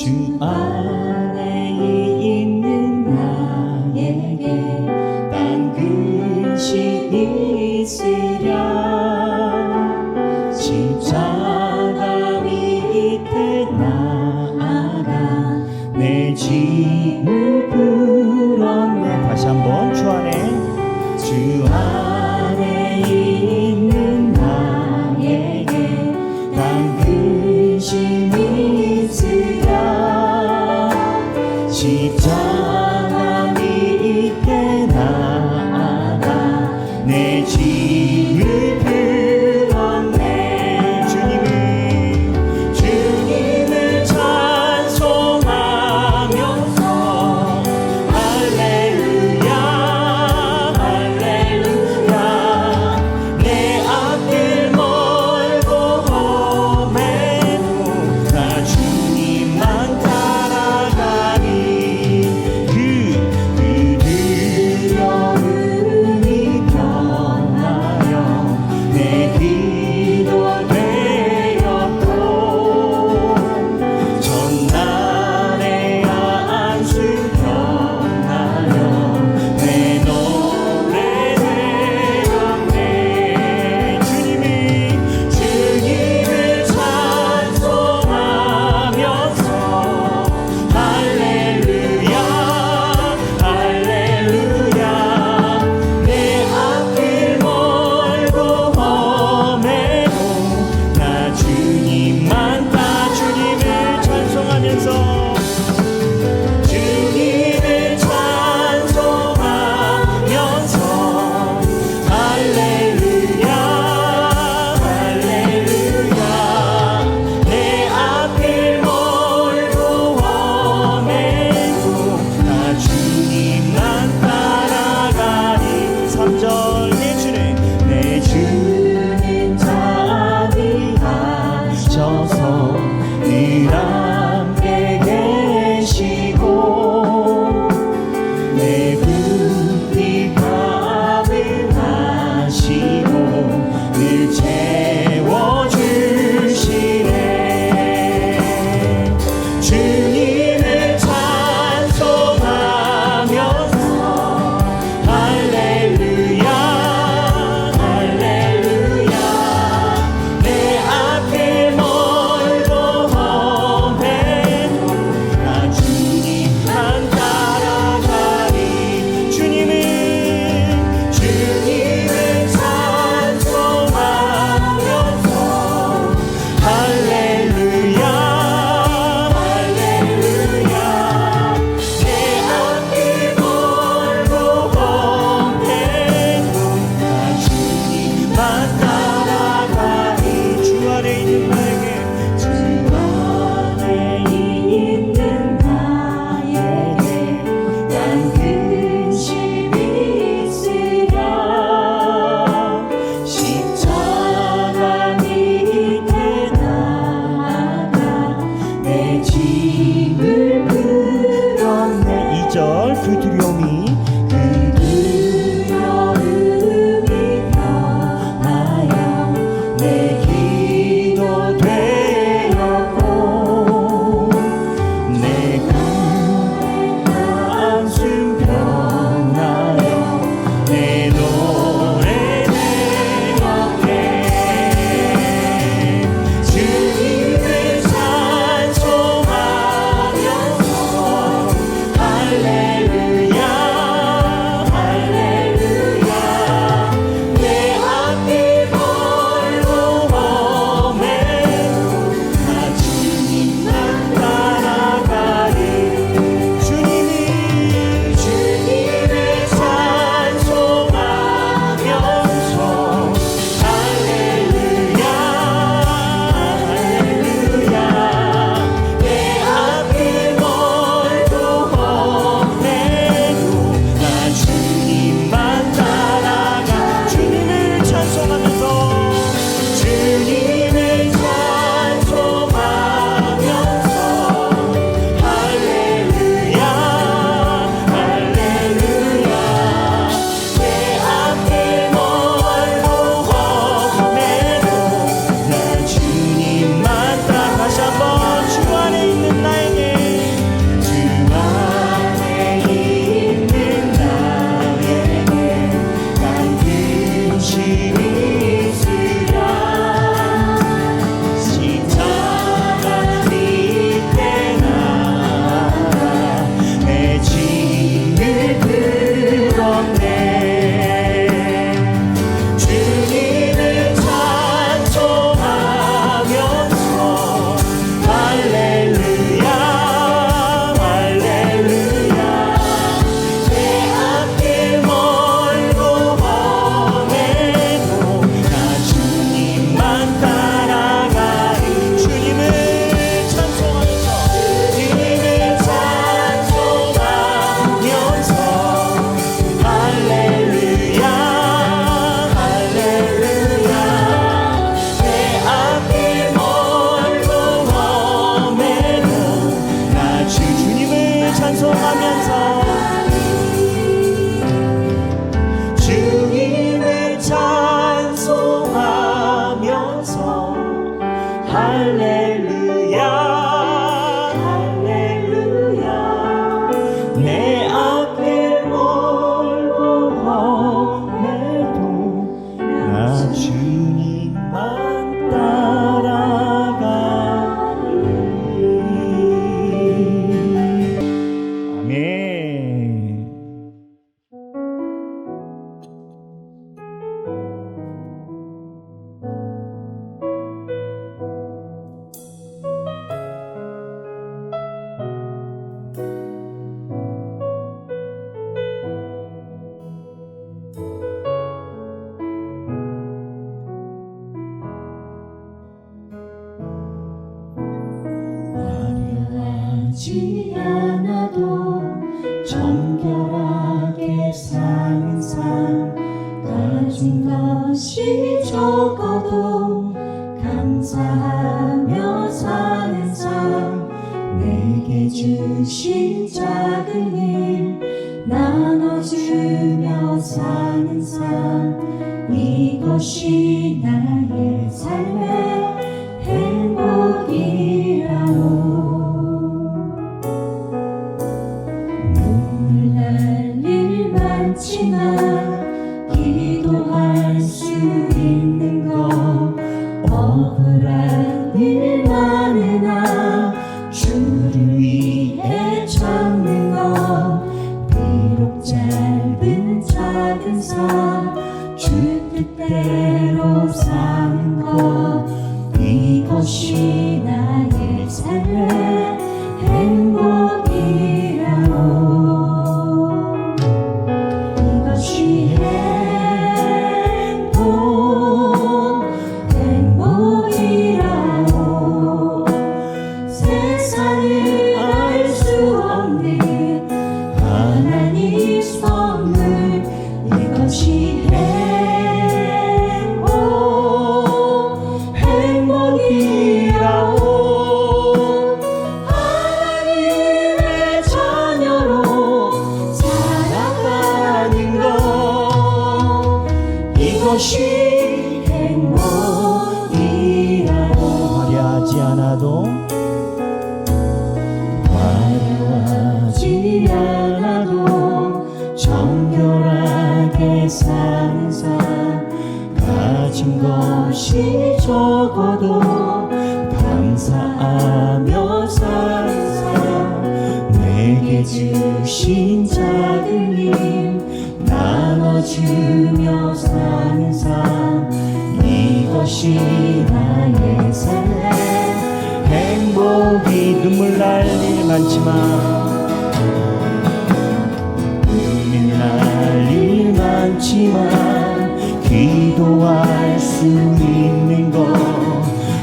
주 안에 있는 나에게 딴 근심이 있으 주신 작은 일 나눠주며 사는 삶 이것이 나의 삶의 행복이라오. 눈물 날일 많지만 기도할 수 있는 것 억울한 산사 가진 것이 적어도 감사하며 살사 내게 주신 작은 힘 나눠주며 산사 이것이 나의 삶. 행복이 눈물 날 일 많지만 없지만 기도할 수 있는 것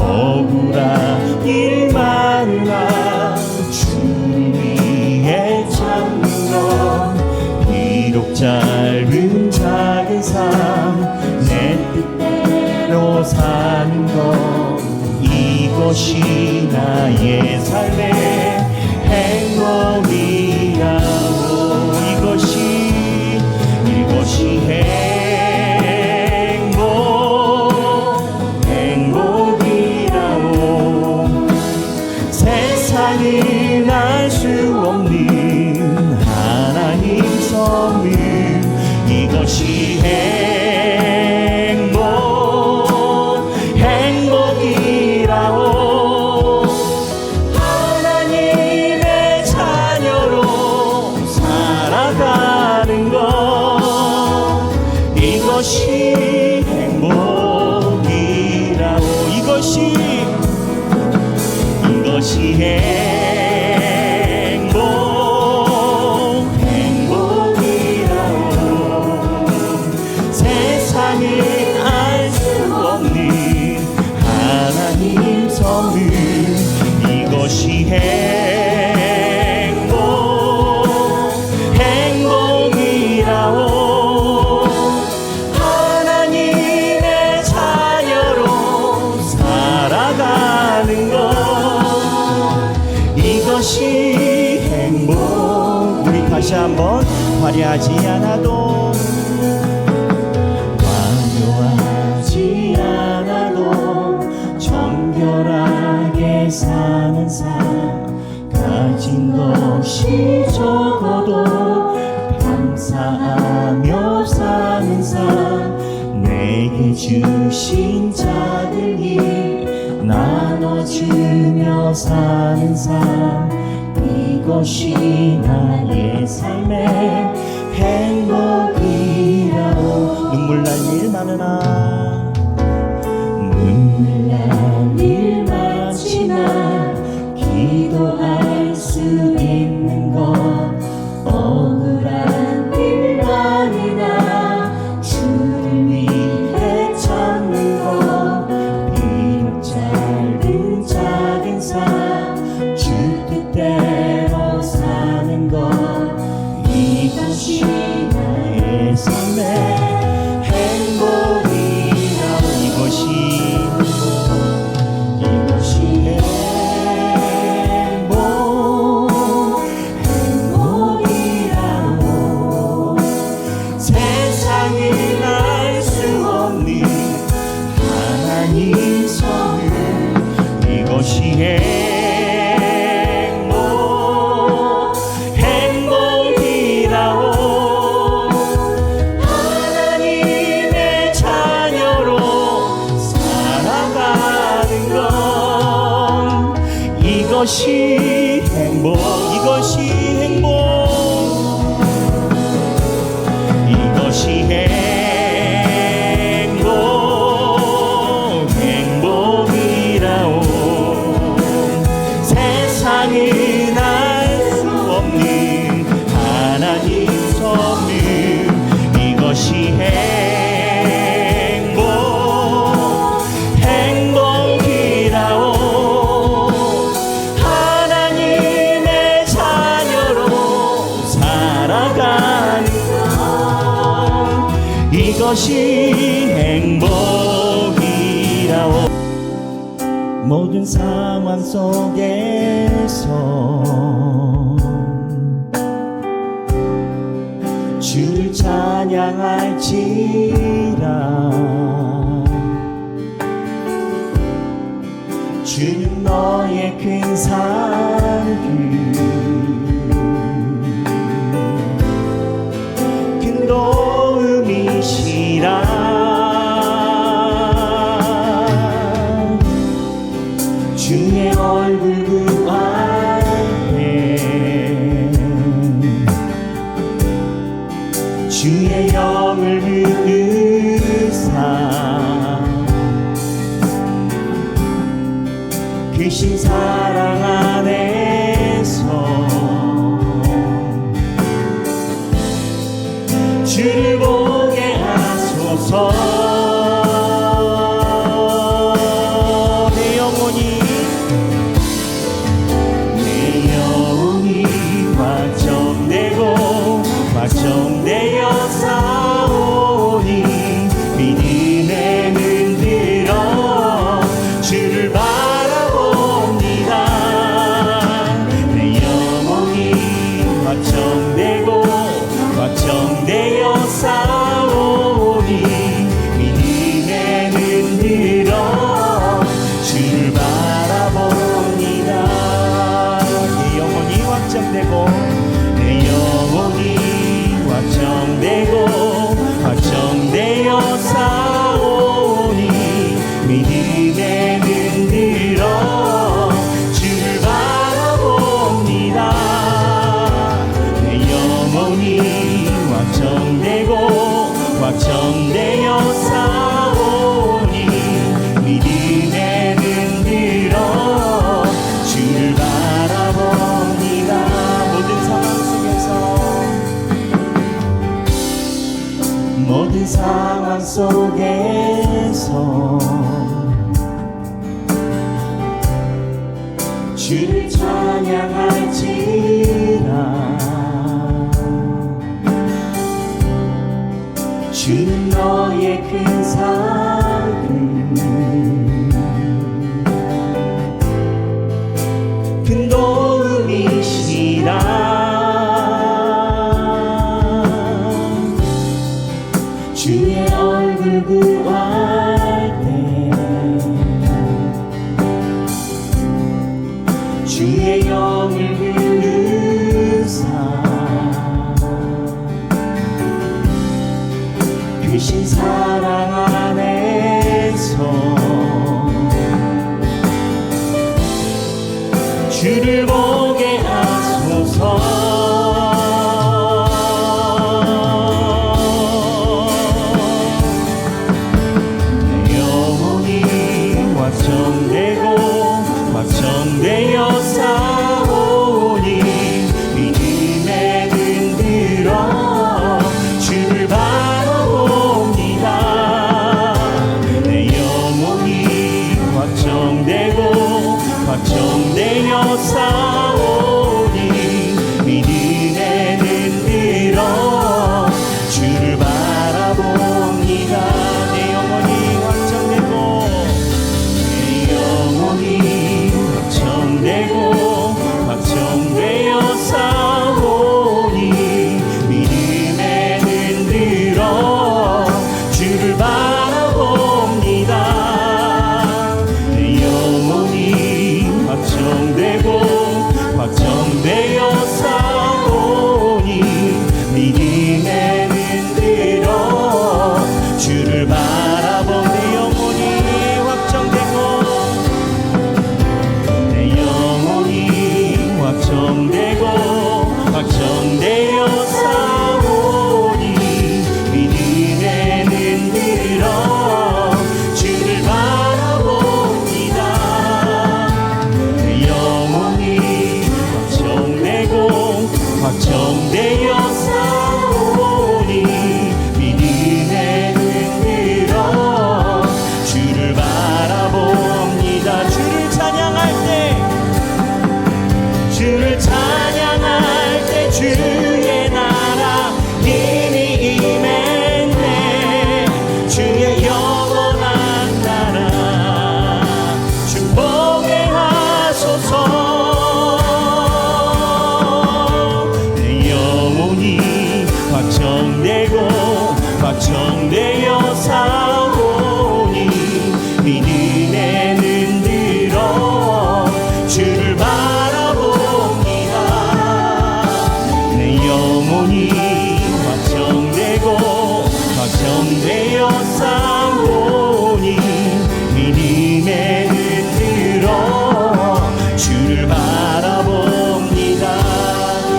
억울한 일만 나 주님의 참여 비록 짧은 작은 삶내 뜻대로 사는 것 이것이 나의 삶의 가진 것이 적어도 감사하며 사는 삶 내게 주신 작은 일 나눠주며 사는 삶 이것이 나의 삶의 행복이라고. 눈물 날 일 많으나. 것이에 주님 너의 그 큰 사랑